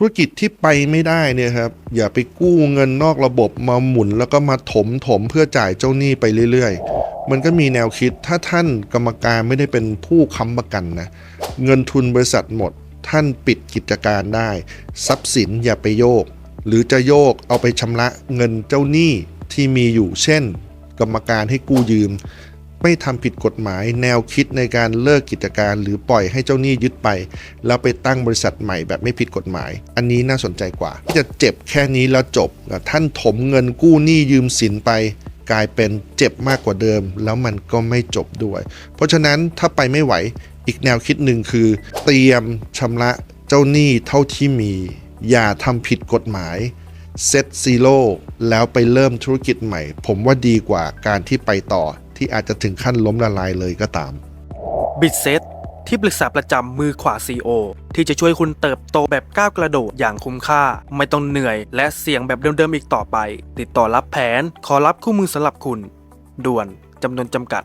ธุรกิจที่ไปไม่ได้เนี่ยครับอย่าไปกู้เงินนอกระบบมาหมุน แล้วก็มาถมถมเพื่อจ่ายเจ้าหนี้ไปเรื่อยๆ มันก็มีแนวคิดถ้าท่านกรรมการไม่ได้เป็นผู้ค้ำประกันนะเงินทุนบริษัทหมด ท่านปิดกิจการได้ ทรัพย์สินอย่าไปโยก หรือจะโยกเอาไปชำระเงินเจ้าหนี้ที่มีอยู่เช่น กรรมการให้กู้ยืม ไม่ทำผิดกฎหมายแนวคิดในการเลิกกิจการ หรือปล่อยให้เจ้าหนี้ยึดไป แล้วไปตั้งบริษัทใหม่แบบไม่ผิดกฎหมาย อันนี้น่าสนใจกว่า ที่จะเจ็บแค่นี้แล้วจบ ท่านถมเงินกู้หนี้ยืมสินไป กลายเป็นเจ็บมากกว่าเดิม แล้วมันก็ไม่จบด้วย เพราะฉะนั้นถ้าไปไม่ไหวอีกแนวคิดหนึ่งคือ เตรียมชำระเจ้าหนี้เท่าที่มี อย่าทำผิดกฎหมายเซตซีโร่แล้วไปเริ่มธุรกิจใหม่ ผมว่าดีกว่าการที่ไปต่อ ที่อาจจะถึงขั้นล้มละลายเลยก็ตามบิดเซตที่ปรึกษาประจำมือขวา CEO ที่จะช่วยคุณเติบโตแบบก้าวกระโดดอย่างคุ้มค่า ไม่ต้องเหนื่อย และเสี่ยงแบบเดิมๆอีกต่อไป ติดต่อรับแผน ขอรับคู่มือสำหรับคุณ ด่วนจำนวนจำกัด